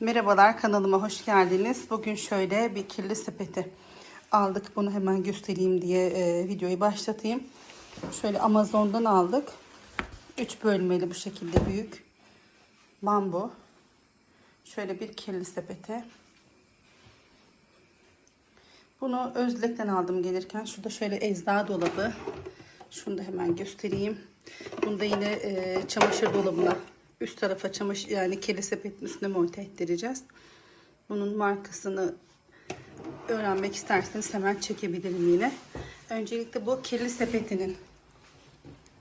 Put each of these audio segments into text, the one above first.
Merhabalar kanalıma hoş geldiniz. Bugün şöyle bir kirli sepeti aldık. Bunu hemen göstereyim diye e, videoyu başlatayım. Şöyle Amazon'dan aldık. 3 bölmeli bu şekilde büyük. Bambu. Şöyle bir kirli sepeti. Bunu Özlek'ten aldım gelirken. Şurada şöyle eczacı dolabı. Şunu da hemen göstereyim. Bunu da yine e, çamaşır dolabına üst tarafa çamaşır yani kirli sepetin üstüne monte ettireceğiz. Bunun markasını öğrenmek isterseniz hemen çekebilirim yine. Öncelikle bu kirli sepetinin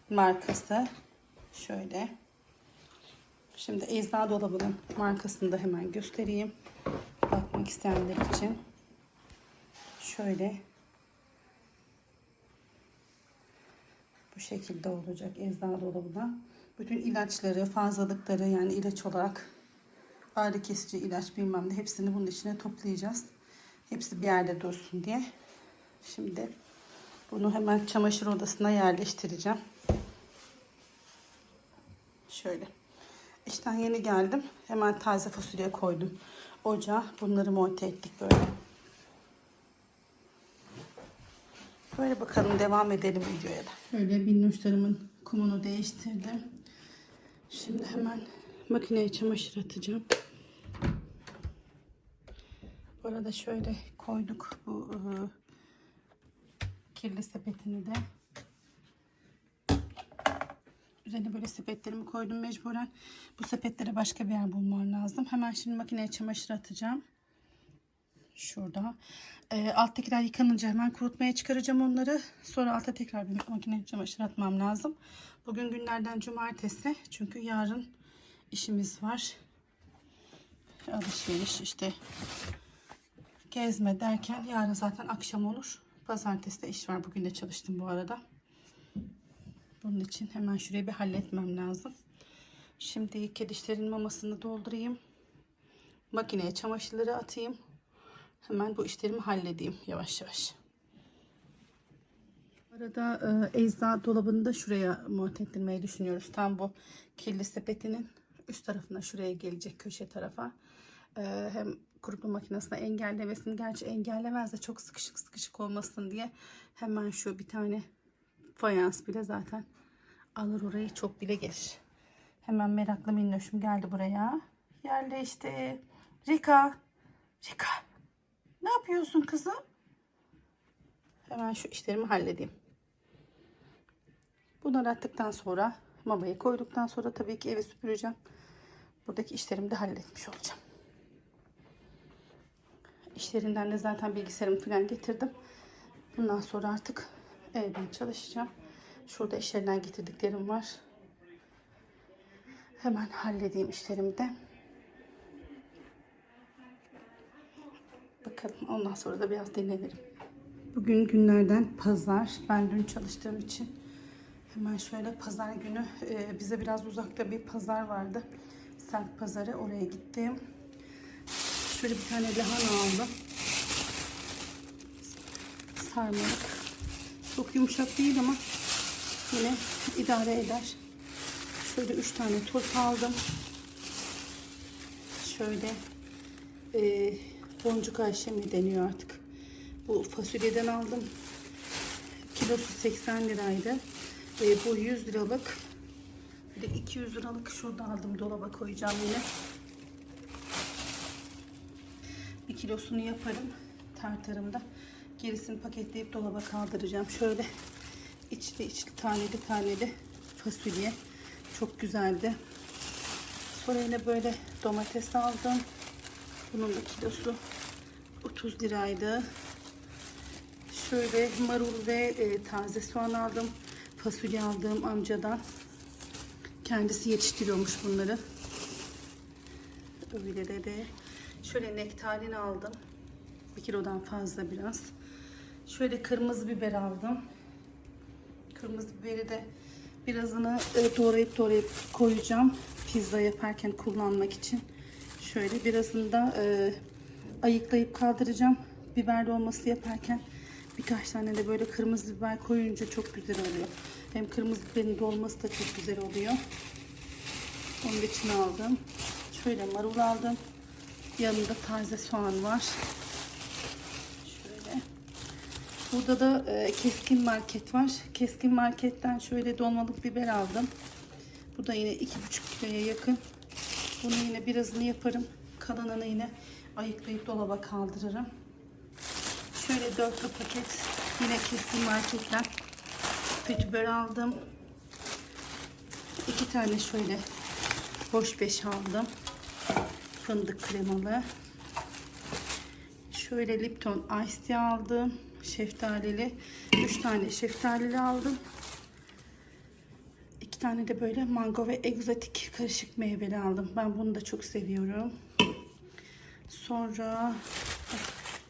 markası şöyle. Şimdi eczacı dolabının markasını da hemen göstereyim. Bakmak isteyenler için. Şöyle bu şekilde olacak eczacı dolabına. Bütün ilaçları, fazlalıkları yani ilaç olarak ağrı kesici ilaç bilmem ne hepsini bunun içine toplayacağız. Hepsi bir yerde dursun diye. Şimdi bunu hemen çamaşır odasına yerleştireceğim. Şöyle. İşten yeni geldim. Hemen taze fasulye koydum. Ocağa bunları monte ettik böyle. Böyle bakalım devam edelim videoya da. Şöyle minnoşlarımın kumunu değiştirdim. Şimdi hemen makineye çamaşır atacağım. Bu arada şöyle koyduk bu ıı, kirli sepetini de. Üzerine böyle sepetlerimi koydum mecburen. Bu sepetlere başka bir yer bulmam lazım. Hemen şimdi makineye çamaşır atacağım. Şurada. E, alttakiler yıkanınca hemen kurutmaya çıkaracağım onları. Sonra alta tekrar bir makineye çamaşır atmam lazım. Bugün günlerden cumartesi. Çünkü yarın işimiz var. Alışveriş işte gezme derken yarın zaten akşam olur. Pazartesi de iş var. Bugün de çalıştım bu arada. Bunun için hemen şurayı bir halletmem lazım. Şimdi kedişlerin mamasını doldurayım. Makineye çamaşırları atayım. Hemen bu işlerimi halledeyim yavaş yavaş. Arada e, ecza dolabını da şuraya monte ettirmeyi düşünüyoruz. Tam bu kirli sepetinin üst tarafına şuraya gelecek köşe tarafa. E, hem kurutma makinesine engellemesini gerçi engellemez de çok sıkışık sıkışık olmasın diye hemen şu bir tane fayans bile zaten alır orayı çok bile gelir. Hemen meraklı minnoşum geldi buraya. Yerleşti. Rika. Rika. Ne yapıyorsun kızım? Hemen şu işlerimi halledeyim. Bunları attıktan sonra mamayı koyduktan sonra tabii ki evi süpüreceğim. Buradaki işlerimi de halletmiş olacağım. İşlerinden de zaten bilgisayarımı falan getirdim. Bundan sonra artık evden çalışacağım. Şurada işlerinden getirdiklerim var. Hemen halledeyim işlerimi de. Bakalım ondan sonra da biraz dinlenirim. Bugün günlerden pazar. Ben dün çalıştığım için hemen şöyle pazar günü e, bize biraz uzakta bir pazar vardı. Sent pazarı oraya gittim. Şöyle bir tane lahana aldım. Sarmalık. Çok yumuşak değil ama yine idare eder. Şöyle üç tane turp aldım. Şöyle e, boncuk ayşe mi deniyor artık. Bu fasulyeden aldım. Kilosu 80 liraydı. E, bu 100 liralık. Bir de 200 liralık şurada aldım. Dolaba koyacağım yine. Bir kilosunu yaparım. Tartarımda. Gerisini paketleyip dolaba kaldıracağım. Şöyle içli içli taneli taneli fasulye. Çok güzeldi. Sonra yine böyle domates aldım. Bunun da kilosu 30 liraydı. Şöyle marul ve e, taze soğan aldım. Fasulye aldığım amcadan. Kendisi yetiştiriyormuş bunları. Öyle de de. Şöyle nektarin aldım. Bir kilodan fazla biraz. Şöyle kırmızı biber aldım. Kırmızı biberi de birazını e, doğrayıp doğrayıp koyacağım. Pizza yaparken kullanmak için. Şöyle birazını da e, ayıklayıp kaldıracağım. Biber dolması yaparken birkaç tane de böyle kırmızı biber koyunca çok güzel oluyor. Hem kırmızı biberin dolması da çok güzel oluyor. Onun için aldım. Şöyle marul aldım. Yanında taze soğan var. Şöyle. Burada da e, keskin market var. Keskin marketten şöyle dolmalık biber aldım. Bu da yine 2,5 kiloya yakın. Bunu yine birazını yaparım. Kalanını yine ayıklayıp dolaba kaldırırım. Şöyle dörtlü paket yine keskin marketten biber aldım. İki tane şöyle boş beş aldım. Fındık kremalı. Şöyle Lipton Ice Tea aldım. Şeftalili. Üç tane şeftalili aldım. İki tane de böyle mango ve egzotik karışık meyveli aldım. Ben bunu da çok seviyorum. Sonra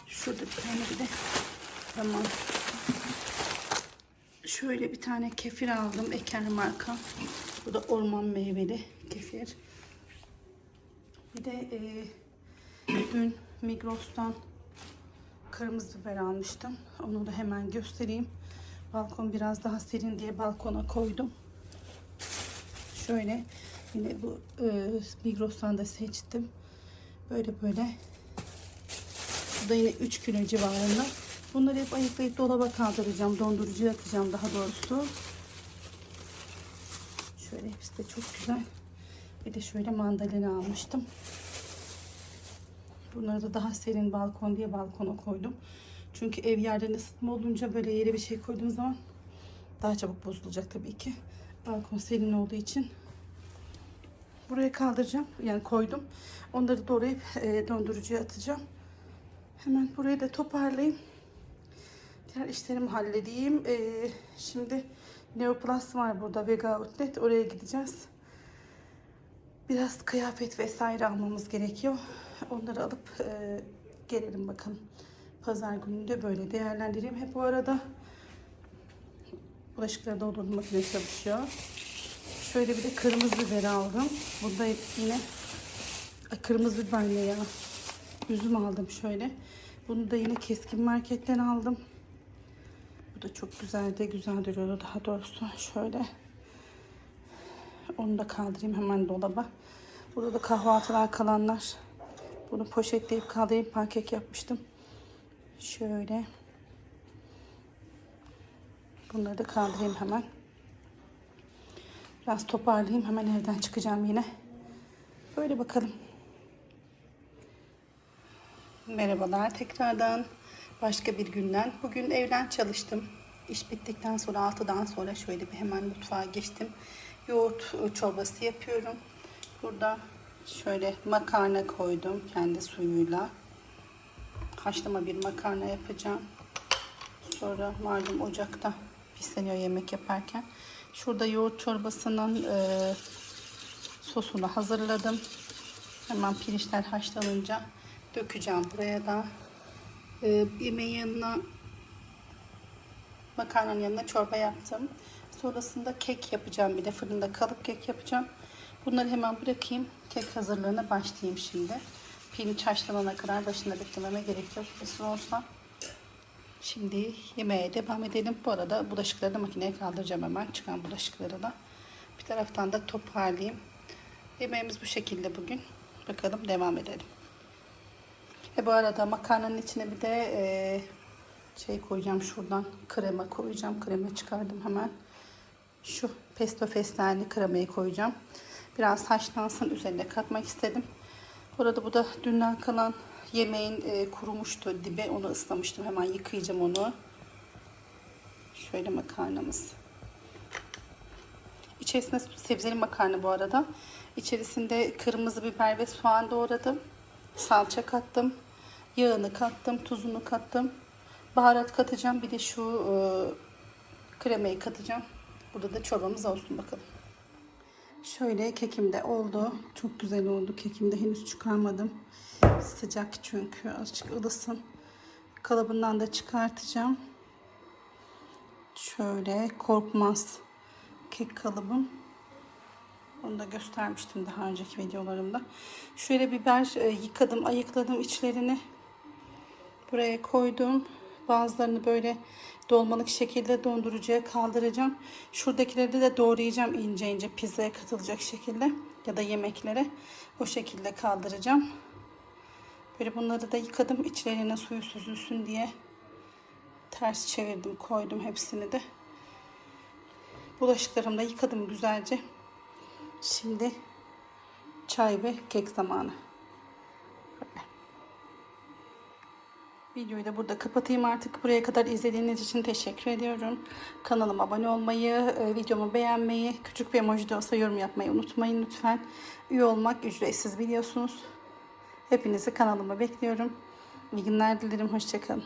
şurada bir tane bir de tamam. Şöyle bir tane kefir aldım. Eker marka. Bu da orman meyveli kefir. Bir de e, dün Migros'tan kırmızı biber almıştım. Onu da hemen göstereyim. Balkon biraz daha serin diye balkona koydum. Şöyle yine bu e, Migros'tan da seçtim. Böyle böyle. Bu da yine 3 kilo civarında. Bunları hep ayıklayıp dolaba kaldıracağım. Dondurucuya atacağım daha doğrusu. Şöyle hepsi de çok güzel. Bir de şöyle mandalina almıştım. Bunları da daha serin balkon diye balkona koydum. Çünkü ev yerden ısıtma olunca böyle yere bir şey koyduğum zaman daha çabuk bozulacak tabii ki. Balkon serin olduğu için buraya kaldıracağım. Yani koydum. Onları doğrayıp e, dondurucuya atacağım. Hemen burayı da toparlayayım. Diğer işlerimi halledeyim. E, şimdi Neoplus var burada. Vega Outlet. Oraya gideceğiz. Biraz kıyafet vesaire almamız gerekiyor. Onları alıp e, gelelim bakalım. Pazar günü de böyle değerlendireyim. Hep bu arada bulaşıkları doldurma makinesi çalışıyor. Şöyle bir de kırmızı biber aldım. Bunda Ay, kırmızı biber ne ya? Üzüm aldım şöyle. Bunu da yine keskin marketten aldım. Bu da çok güzel de güzel duruyordu daha doğrusu. Şöyle. Onu da kaldırayım hemen dolaba. Burada da kahvaltılar kalanlar. Bunu poşetleyip kaldırayım pankek yapmıştım. Şöyle. Bunları da kaldırayım hemen. Biraz toparlayayım. Hemen evden çıkacağım yine. Böyle bakalım. Merhabalar tekrardan. Başka bir günden. Bugün evden çalıştım. İş bittikten sonra 6'dan sonra şöyle bir hemen mutfağa geçtim. Yoğurt çorbası yapıyorum. Burada şöyle makarna koydum kendi suyuyla. Haşlama bir makarna yapacağım. Sonra malum ocakta pisleniyor yemek yaparken. Şurada yoğurt çorbasının e, sosunu hazırladım. Hemen pirinçler haşlanınca dökeceğim buraya da. E, yemeğin yanına makarnanın yanına çorba yaptım. Sonrasında kek yapacağım bir de fırında kalıp kek yapacağım. Bunları hemen bırakayım. Kek hazırlığına başlayayım şimdi. Pirinç haşlanana kadar başında beklememe gerek yok. Kesin olsa. Şimdi yemeğe devam edelim. Bu arada bulaşıkları da makineye kaldıracağım hemen. Çıkan bulaşıkları da. Bir taraftan da toparlayayım. Yemeğimiz bu şekilde bugün. Bakalım devam edelim. E bu arada makarnanın içine bir de e, şey koyacağım şuradan. Krema koyacağım. Krema çıkardım hemen. Şu pesto fesleğenli kremayı koyacağım. Biraz haşlansın üzerine katmak istedim. Burada bu da dünden kalan yemeğin e, kurumuştu dibe. Onu ıslamıştım. Hemen yıkayacağım onu. Şöyle makarnamız. İçerisinde sebzeli makarna bu arada. İçerisinde kırmızı biber ve soğan doğradım. Salça kattım. Yağını kattım. Tuzunu kattım. Baharat katacağım. Bir de şu e, kremayı katacağım. Burada da çorbamız olsun bakalım. Şöyle kekim de oldu. Çok güzel oldu. Kekim de henüz çıkarmadım. Sıcak çünkü. Azıcık ılısın. Kalıbından da çıkartacağım. Şöyle korkmaz kek kalıbım. Onu da göstermiştim daha önceki videolarımda. Şöyle biber e, yıkadım, ayıkladım içlerini. Buraya koydum. Bazılarını böyle dolmalık şekilde dondurucuya kaldıracağım. Şuradakileri de doğrayacağım ince ince pizzaya katılacak şekilde ya da yemeklere o şekilde kaldıracağım. Böyle bunları da yıkadım. İçlerine suyu süzülsün diye ters çevirdim koydum hepsini de. Bulaşıklarımı da yıkadım güzelce. Şimdi çay ve kek zamanı. Böyle. Videoyu da burada kapatayım artık. Buraya kadar izlediğiniz için teşekkür ediyorum. Kanalıma abone olmayı, e, videomu beğenmeyi, küçük bir emoji de olsa yorum yapmayı unutmayın lütfen. Üye olmak ücretsiz biliyorsunuz. Hepinizi kanalıma bekliyorum. İyi günler dilerim. Hoşçakalın.